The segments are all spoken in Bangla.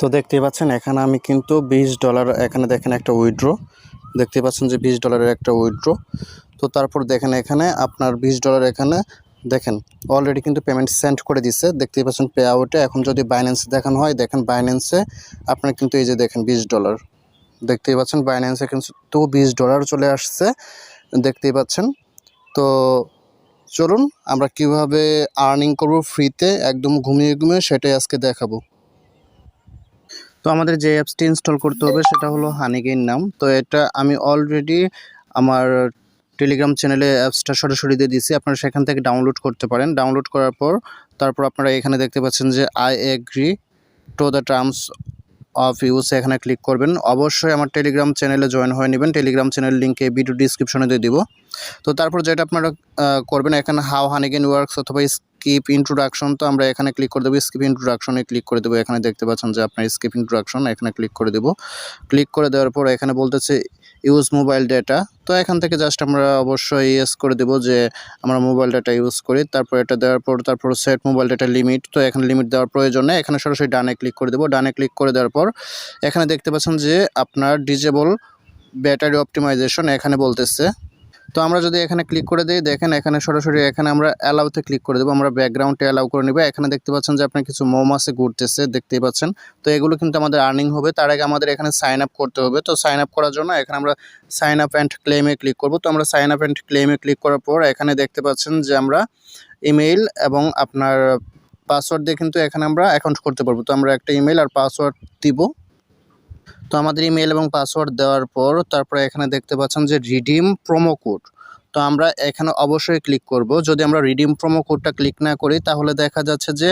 তো দেখতেই পাচ্ছেন, এখানে আমি কিন্তু বিশ ডলার এখানে দেখেন একটা উইড্রো দেখতে পাচ্ছেন যে বিশ ডলারের একটা উইড্রো তো তারপর দেখেন এখানে আপনার বিশ ডলার এখানে, দেখেন অলরেডি কিন্তু পেমেন্ট সেন্ড করে দিছে। দেখতেই পাচ্ছেন পে আউটে এখন যদি বাইন্যান্সে দেখানো হয়, দেখেন বাইন্যান্সে আপনার কিন্তু এই যে দেখেন বিশ ডলার দেখতেই পাচ্ছেন বাইন্যান্সে কিন্তু বিশ ডলার চলে আসছে। দেখতেই পাচ্ছেন, তো চলুন আমরা কীভাবে আর্নিং করব ফ্রিতে একদম ঘুমিয়ে ঘুমিয়ে সেটাই আজকে দেখাবো। তো আমাদের যে অ্যাপসটি ইনস্টল করতে হবে সেটা হলো হানিগেইন নাম। তো এটা আমি অলরেডি আমার টেলিগ্রাম চ্যানেলে অ্যাপসটা সরাসরি দিয়ে দিয়েছি। আপনারা সেখান থেকে ডাউনলোড করতে পারেন। ডাউনলোড করার পর তারপর আপনারা এখানে দেখতে পাচ্ছেন যে I agree to the terms of use এখানে ক্লিক করবেন। অবশ্যই আমার টেলিগ্রাম চ্যানেলে জয়েন হয়ে নেবেন। টেলিগ্রাম চ্যানেল লিঙ্কে ভিডিও ডিসক্রিপশনে দিয়ে দিব। তো তারপর যেটা আপনারা করবেন এখানে হাউ হানিগেন ওয়ার্কস অথবা স্কিপ ইন্ট্রোডাকশন তো আমরা এখানে ক্লিক করে দেবো। স্কিপ ইন্ট্রোডাকশনে ক্লিক করে দেবো। এখানে দেখতে পাচ্ছেন যে আপনার স্কিপ ইন্ট্রোডাকশন এখানে ক্লিক করে দেবো। ক্লিক করে দেওয়ার পর এখানে বলতেছে ইউজ মোবাইল ডেটা তো এখান থেকে জাস্ট আমরা অবশ্যই ইয়েস করে দেবো যে আমরা মোবাইল ডাটা ইউজ করি। তারপর এটা দেওয়ার পর তারপর সেট মোবাইল ডাটা লিমিট তো এখানে লিমিট দেওয়ার প্রয়োজন নেই। এখানে সরাসরি ডানে ক্লিক করে দেবো। ডানে ক্লিক করে দেওয়ার পর এখানে দেখতে পাচ্ছেন যে আপনার ডিজেবল ব্যাটারি অপটিমাইজেশন এখানে বলতেছে। তো আমরা যদি এখানে ক্লিক করে দিই, দেখেন এখানে সরাসরি এখানে আমরা অ্যালাউতে ক্লিক করে দেবো। আমরা ব্যাকগ্রাউন্ডে অ্যালাউ করে নেব। এখানে দেখতে পাচ্ছেন যে আপনার কিছু মৌমাছি ঘুরতেছে, দেখতেই পাচ্ছেন। তো এগুলো কিন্তু আমাদের আর্নিং হবে। তার আগে আমাদের এখানে সাইন আপ করতে হবে। তো সাইন আপ করার জন্য এখানে আমরা সাইন আপ অ্যান্ড ক্লেমে ক্লিক করব। তো আমরা সাইন আপ অ্যান্ড ক্লেমে ক্লিক করার পর এখানে দেখতে পাচ্ছেন যে আমরা ইমেইল এবং আপনার পাসওয়ার্ড দিয়ে কিন্তু এখানে আমরা অ্যাকাউন্ট করতে পারব। তো আমরা একটা ইমেল আর পাসওয়ার্ড দিব। তো আমাদের ইমেল এবং পাসওয়ার্ড দেওয়ার পর তারপরে এখানে দেখতে পাচ্ছেন যে রিডিম প্রোমো কোড তো আমরা এখানে অবশ্যই ক্লিক করব। যদি আমরা রিডিম প্রোমো কোডটা ক্লিক না করি, তাহলে দেখা যাচ্ছে যে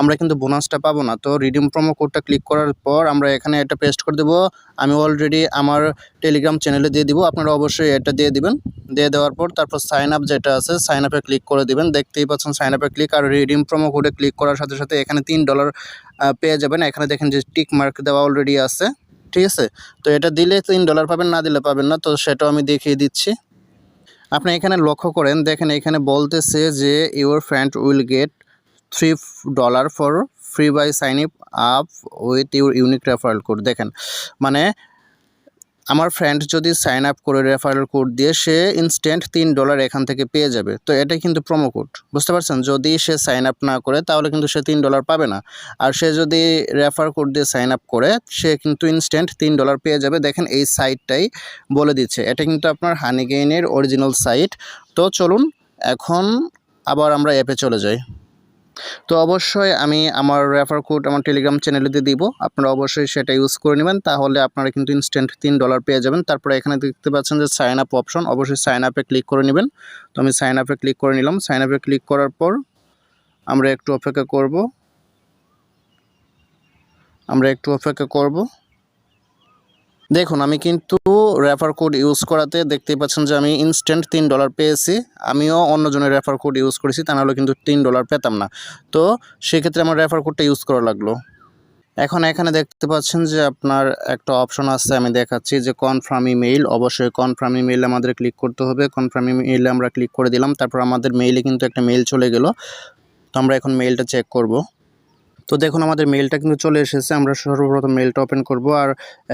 আমরা কিন্তু বোনাসটা পাবো না। তো রিডিম প্রোমো কোডটা ক্লিক করার পর আমরা এখানে এটা পেস্ট করে দেবো। আমি অলরেডি আমার টেলিগ্রাম চ্যানেলে দিয়ে দিব। আপনারা অবশ্যই এটা দিয়ে দিবেন। দিয়ে দেওয়ার পর তারপর সাইন আপ যেটা আছে সাইন আপে ক্লিক করে দিবেন। দেখতেই পাচ্ছেন সাইন আপে ক্লিক আর রিডিম প্রোমো কোডে ক্লিক করার সাথে সাথে এখানে তিন ডলার পেয়ে যাবেন। এখানে দেখেন যে টিক মার্ক দেওয়া অলরেডি আছে। ঠিক আছে? তো এটা দিলে তিন ডলার পাবেন, না দিলে পাবেন না, তো সেটাও আমি দেখিয়ে দিচ্ছি। আপনি এখানে লক্ষ্য করেন, দেখেন এখানে বলতেছে যে your friend will get three dollar for free by sign up up with your unique referral code দেখেন মানে আমার ফ্রেন্ড যদি সাইন আপ করে রেফারেল কোড দিয়ে সে ইনস্ট্যান্ট তিন ডলার এখান থেকে পেয়ে যাবে। তো এটা কিন্তু প্রোমো কোড বুঝতে পারছেন? যদি সে সাইন আপ না করে, তাহলে কিন্তু সে তিন ডলার পাবে না। আর সে যদি রেফার কোড দিয়ে সাইন আপ করে, সে কিন্তু ইনস্ট্যান্ট তিন ডলার পেয়ে যাবে। দেখেন এই সাইটটাই বলে দিচ্ছে। এটা কিন্তু আপনার হানিগেইনের অরিজিনাল সাইট তো চলুন, এখন আবার আমরা অ্যাপে চলে যাই। তো অবশ্যই আমি আমার রেফার কোড আমার টেলিগ্রাম চ্যানেলে দিয়ে দিব। আপনারা অবশ্যই সেটা ইউজ করে নেবেন, তাহলে আপনারা কিন্তু ইনস্ট্যান্ট তিন ডলার পেয়ে যাবেন। তারপরে এখানে দেখতে পাচ্ছেন যে সাইন আপ অপশন অবশ্যই সাইন আপে ক্লিক করে নেবেন। তো আমি সাইন আপে ক্লিক করে নিলাম। সাইন আপে ক্লিক করার পর আমরা একটু অপেক্ষা করব। আমরা একটু অপেক্ষা করব। দেখুন, আমি কিন্তু রেফার কোড ইউজ করাতে দেখতেই পাচ্ছেন যে আমি ইনস্ট্যান্ট তিন ডলার পেয়েছি। আমিও অন্যজনের রেফার কোড ইউজ করেছি, তা নাহলে কিন্তু তিন ডলার পেতাম না। তো সেক্ষেত্রে আমার রেফার কোডটা ইউজ করা লাগল। এখন এখানে দেখতে পাচ্ছেন যে আপনার একটা অপশন আছে, আমি দেখাচ্ছি যে কনফার্ম ইমেইল অবশ্যই কনফার্ম ইমেইল আমাদের ক্লিক করতে হবে। কনফার্ম ইমেইলে আমরা ক্লিক করে দিলাম, তারপর আমাদের মেইলে কিন্তু একটা মেইল চলে গেল। তো আমরা এখন মেইলটা চেক করব। তো দেখুন, আমাদের মেলটা কিন্তু চলে এসেছে। আমরা সর্বপ্রথম মেলটা ওপেন করব। আর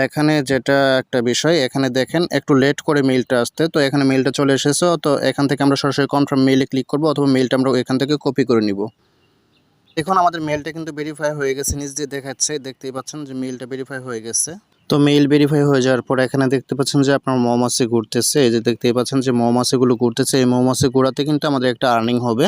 এখানে যেটা একটা বিষয়, এখানে দেখেন, একটু লেট করে মেলটা আসতে তো এখানে মেলটা চলে এসেছে। তো এখান থেকে আমরা সরাসরি কনফার্ম মেলে ক্লিক করব অথবা মেলটা আমরা এখান থেকে কপি করে নিব। দেখুন, আমাদের মেলটা কিন্তু ভেরিফাই হয়ে গেছে। নিজ দিয়ে দেখাচ্ছে, দেখতেই পাচ্ছেন যে মেলটা ভেরিফাই হয়ে গেছে। তো মেইল ভেরিফাই হয়ে যাওয়ার পর এখানে দেখতে পাচ্ছেন যে আপনার মৌমাছি ঘুরতেছে। এই যে দেখতেই পাচ্ছেন যে মৌমাছিগুলো ঘুরতেছে। এই মৌমাছি ঘোরাতে কিন্তু আমাদের একটা আর্নিং হবে।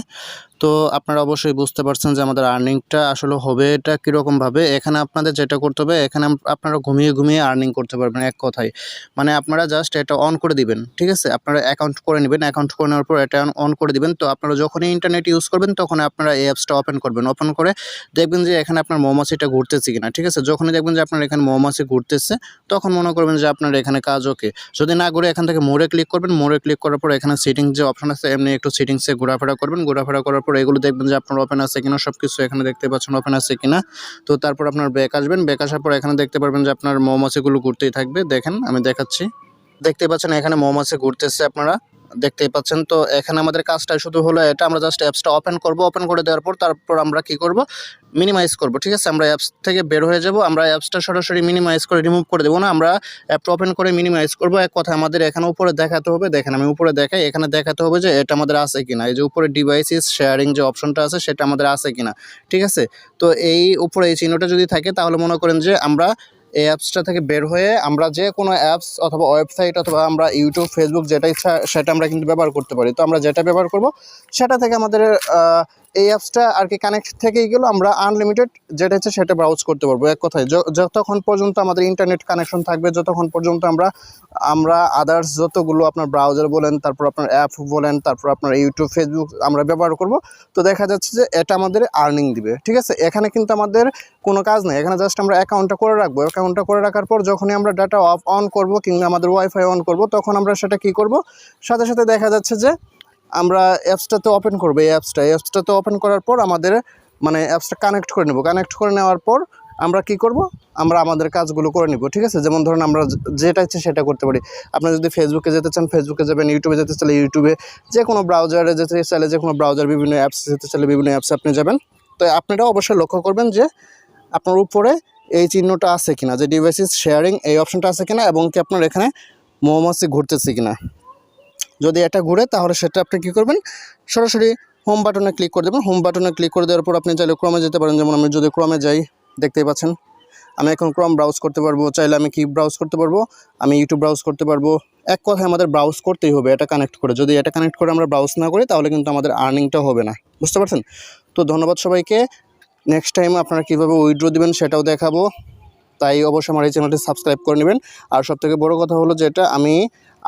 তো আপনারা অবশ্যই বুঝতে পারছেন যে আমাদের আর্নিংটা আসলে হবে এটা কীরকমভাবে এখানে আপনাদের যেটা করতে হবে, এখানে আপনারা ঘুমিয়ে ঘুমিয়ে আর্নিং করতে পারবেন এক কথায়। মানে আপনারা জাস্ট এটা অন করে দিবেন, ঠিক আছে? আপনারা অ্যাকাউন্ট করে নেবেন অ্যাকাউন্ট করে নেওয়ার পর এটা অন করে দিবেন। তো আপনারা যখনই ইন্টারনেট ইউজ করবেন তখন আপনারা এই অ্যাপসটা ওপেন করবেন। ওপেন করে দেখবেন যে এখানে আপনার মৌমাছিটা ঘুরতেছে কিনা, ঠিক আছে? যখনই দেখবেন যে আপনার এখানে মৌমাছি ঘুরতেছে তখন মনে করবেন যে আপনার এখানে কাজ ওকে যদি না ঘুরে এখান থেকে মোড়ে ক্লিক করবেন, মোড়ে ক্লিক করার পর এখানে সেটিংস যে অপশন আছে, এমনি একটু সেটিংসে ঘোরাফেরা করবেন। ঘোরাফেরা করার পর এগুলো দেখবেন যে আপনার ওপেন আছে কিনা সব কিছু এখানে দেখতে পাচ্ছেন ওপেন আছে কিনা। তো তারপর আপনার ব্যাক আসবেন। ব্যাক আসার পর এখানে দেখতে পারবেন যে আপনার মৌমাছিগুলো ঘুরতেই থাকবে। দেখেন, আমি দেখাচ্ছি। দেখতে পাচ্ছেন এখানে মৌমাছি ঘুরতেছে আপনারা। দেখতেই পাচ্ছেন। তো এখানে আমাদের কাজটা শুধু হলো এটা। আমরা জাস্ট অ্যাপসটা ওপেন করব। ওপেন করে দেওয়ার পর তারপর আমরা কি করব? মিনিমাইজ করব, ঠিক আছে? আমরা অ্যাপস থেকে বের হয়ে যাব, আমরা অ্যাপসটা সরাসরি মিনিমাইজ করে রিমুভ করে দেবো না, আমরা অ্যাপটা ওপেন করে মিনিমাইজ করব। এক কথা, আমাদের এখানে উপরে দেখাতে হবে, দেখেন আমি উপরে দেখাই, এখানে দেখাতে হবে যে এটা আমাদের আছে কিনা। এই যে উপরে ডিভাইসেস শেয়ারিং যে অপশনটা আছে, সেটা আমাদের আছে কিনা, ঠিক আছে? তো এই উপরে এই চিহ্নটা যদি থাকে, তাহলে মনে করেন যে আমরা এই অ্যাপসটা থেকে বের হয়ে আমরা যে কোনো অ্যাপস অথবা ওয়েবসাইট অথবা আমরা ইউটিউব ফেসবুক যেটা ইচ্ছা, সেটা আমরা কিন্তু ব্যবহার করতে পারি। তো আমরা যেটা ব্যবহার করব, সেটা থেকে আমাদের এই অ্যাপসটা আর কি কানেক্ট থেকেই গেলো, আমরা আনলিমিটেড যেটা হচ্ছে সেটা ব্রাউজ করতে পারব। এক কথায় যতক্ষণ পর্যন্ত আমাদের ইন্টারনেট কানেকশন থাকবে, যতক্ষণ পর্যন্ত আমরা আমরা আদার্স যতগুলো আপনার ব্রাউজার বলেন, তারপর আপনার অ্যাপ বলেন, তারপর আপনার ইউটিউব ফেসবুক আমরা ব্যবহার করব, তো দেখা যাচ্ছে যে এটা আমাদের আর্নিং দিবে। ঠিক আছে? এখানে কিন্তু আমাদের কোনো কাজ নেই। এখানে জাস্ট আমরা অ্যাকাউন্টটা করে রাখব। অ্যাকাউন্টটা করে রাখার পর যখনই আমরা ডাটা অফ অন করব কিংবা আমাদের ওয়াইফাই অন করব, তখন আমরা সেটা কি করব? সাথে সাথে দেখা যাচ্ছে যে আমরা অ্যাপসটাতে ওপেন করব, এই অ্যাপসটা অ্যাপসটাতে ওপেন করার পর আমাদের মানে অ্যাপসটা কানেক্ট করে নেব। কানেক্ট করে নেওয়ার পর আমরা কি করব? আমরা আমাদের কাজগুলো করে নিব, ঠিক আছে? যেমন ধরুন আমরা যেটা ইচ্ছে সেটা করতে পারি। আপনি যদি ফেসবুকে যেতে চান ফেসবুকে যাবেন ইউটিউবে যেতে চাইলে ইউটিউবে যে কোনো ব্রাউজারে যেতে চাইলে যে কোনো ব্রাউজার বিভিন্ন অ্যাপস যেতে চাইলে বিভিন্ন অ্যাপসে আপনি যাবেন। তো আপনারা অবশ্যই লক্ষ্য করবেন যে, আপনার উপরে এই চিহ্নটা আছে কিনা, যে ডিভাইসেস শেয়ারিং এই অপশনটা আছে কিনা এবং কি আপনার এখানে মৌমাছি ঘুরতেছে কিনা। যদি এটা ঘুরে, তাহলে সেটা আপনি কী করবেন? সরাসরি হোম বাটনে ক্লিক করে দেবেন। হোম বাটনে ক্লিক করে দেওয়ার পর আপনি চাইলে ক্রমে যেতে পারেন। যেমন আমি যদি ক্রমে যাই, দেখতেই পাচ্ছেন। আমি এখন ক্রম ব্রাউজ করতে পারব। চাইলে আমি কি ব্রাউজ করতে পারব? আমি ইউটিউব ব্রাউজ করতে পারব। এক কথায় আমাদের ব্রাউজ করতেই হবে, এটা কানেক্ট করে। যদি এটা কানেক্ট করে আমরা ব্রাউজ না করি, তাহলে কিন্তু আমাদের আর্নিংটা হবে না। বুঝতে পারছেন? তো ধন্যবাদ সবাইকে। নেক্সট টাইম আপনারা কীভাবে উইড্রো দিবেন, সেটাও দেখাবো। তাই অবশ্যই আমার এই চ্যানেলটি সাবস্ক্রাইব করে নেবেন। আর সবথেকে বড় কথা হলো যেটা, আমি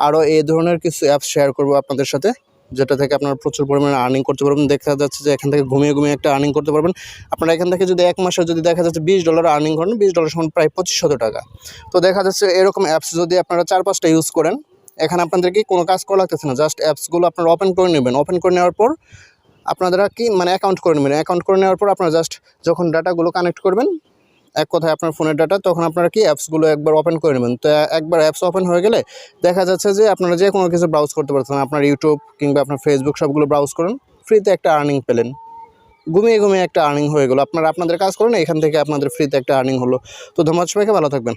আরও এই ধরনের কিছু অ্যাপস শেয়ার করব আপনাদের সাথে, যেটা থেকে আপনারা প্রচুর পরিমাণে আর্নিং করতে পারবেন। দেখা যাচ্ছে যে এখান থেকে ঘুমিয়ে ঘুমিয়ে একটা আর্নিং করতে পারবেন। আপনারা এখান থেকে যদি এক মাসে যদি দেখা যাচ্ছে বিশ ডলার আর্নিং করেন, বিশ ডলার সমান প্রায় পঁচিশশো টাকা। তো দেখা যাচ্ছে এরকম অ্যাপস যদি আপনারা চার পাঁচটা ইউজ করেন, এখানে আপনাদেরকে কোনো কাজ করা লাগতেছে না। জাস্ট অ্যাপসগুলো আপনারা ওপেন করে নেবেন। ওপেন করে নেওয়ার পর আপনারা কি মানে অ্যাকাউন্ট করে নেবেন। অ্যাকাউন্ট করে নেওয়ার পর আপনারা জাস্ট যখন ডাটাগুলো কানেক্ট করবেন এক কথায় আপনার ফোনের ডাটা তখন আপনারা কি অ্যাপসগুলো একবার ওপেন করে নেবেন। তো একবার অ্যাপস ওপেন হয়ে গেলে দেখা যাচ্ছে যে আপনারা যে কোনো কিছু ব্রাউজ করতে পারছেন আপনার ইউটিউব কিংবা আপনার ফেসবুক সবগুলো ব্রাউজ করুন ফ্রিতে একটা আর্নিং পেলেন। ঘুমিয়ে ঘুমিয়ে একটা আর্নিং হয়ে গেলো। আপনারা আপনাদের কাজ করেন, এখান থেকে আপনাদের ফ্রিতে একটা আর্নিং হলো। তো, ধন্যবাদ সবাইকে, ভালো থাকবেন।